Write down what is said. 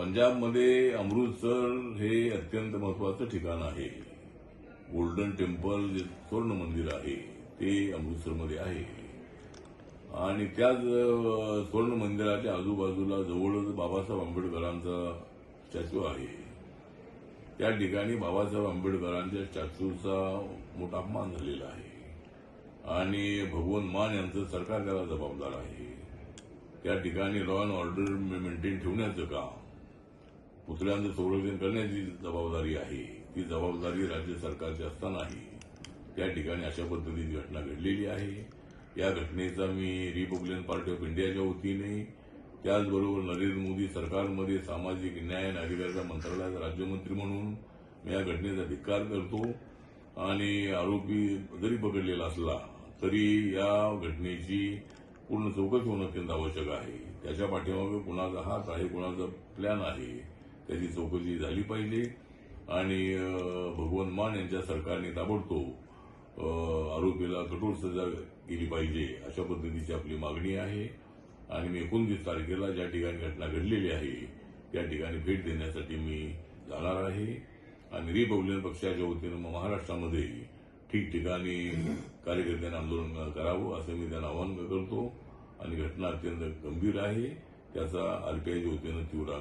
पंजाबमध्ये अमृतसर हे अत्यंत महत्वाचं ठिकाण आहे. गोल्डन टेम्पल जे स्वर्ण मंदिर आहे ते अमृतसरमध्ये आहे. आणि त्याच स्वर्ण मंदिराच्या आजूबाजूला जवळच बाबासाहेब आंबेडकरांचा स्टॅच्यू आहे. त्या ठिकाणी बाबासाहेब आंबेडकरांच्या स्टॅच्यूचा मोठा अपमान झालेला आहे. आणि भगवंत मान यांचं सरकार त्याला जबाबदार आहे. त्या ठिकाणी लॉ अँड ऑर्डर मेंटेन ठेवण्याचं काम पुतळ्यांचं संरक्षण करण्याची जबाबदारी आहे ती जबाबदारी राज्य सरकारची असतानाही त्या ठिकाणी अशा पद्धतीची घटना घडलेली आहे. या घटनेचा मी रिपब्लिकन पार्टी ऑफ इंडियाच्या वतीने त्याचबरोबर नरेंद्र मोदी सरकारमध्ये सामाजिक न्याय आणि अधिकाराच्या मंत्रालयाचा राज्यमंत्री म्हणून मी या घटनेचा धिक्कार करतो आणि आरोपी जरी पकडलेला असला तरी या घटनेची पूर्ण चौकशी होणं अत्यंत आवश्यक आहे. त्याच्या पाठीमागे कुणाचा हात आहे कुणाचा प्लॅन आहे त्याची चौकशी झाली पाहिजे. आणि भगवान भगवंत मान यांच्या सरकारने ताबडतोब आरोपीला कठोर सजा केली पाहिजे अशा पद्धतीची आपली मागणी आहे. आणि मी एकोणतीस तारखेला ज्या ठिकाणी घटना घडलेली आहे त्या ठिकाणी भेट देण्यासाठी मी जाणार आहे. आणि रिपब्लिकन पक्षाच्या वतीनं महाराष्ट्रामध्ये ठिकठिकाणी कार्यकर्त्यांनी आंदोलन करावं असं मी त्यांना आवाहन करतो. आणि घटना अत्यंत गंभीर आहे. त्याचा आरपीआयच्या वतीनं तीव्र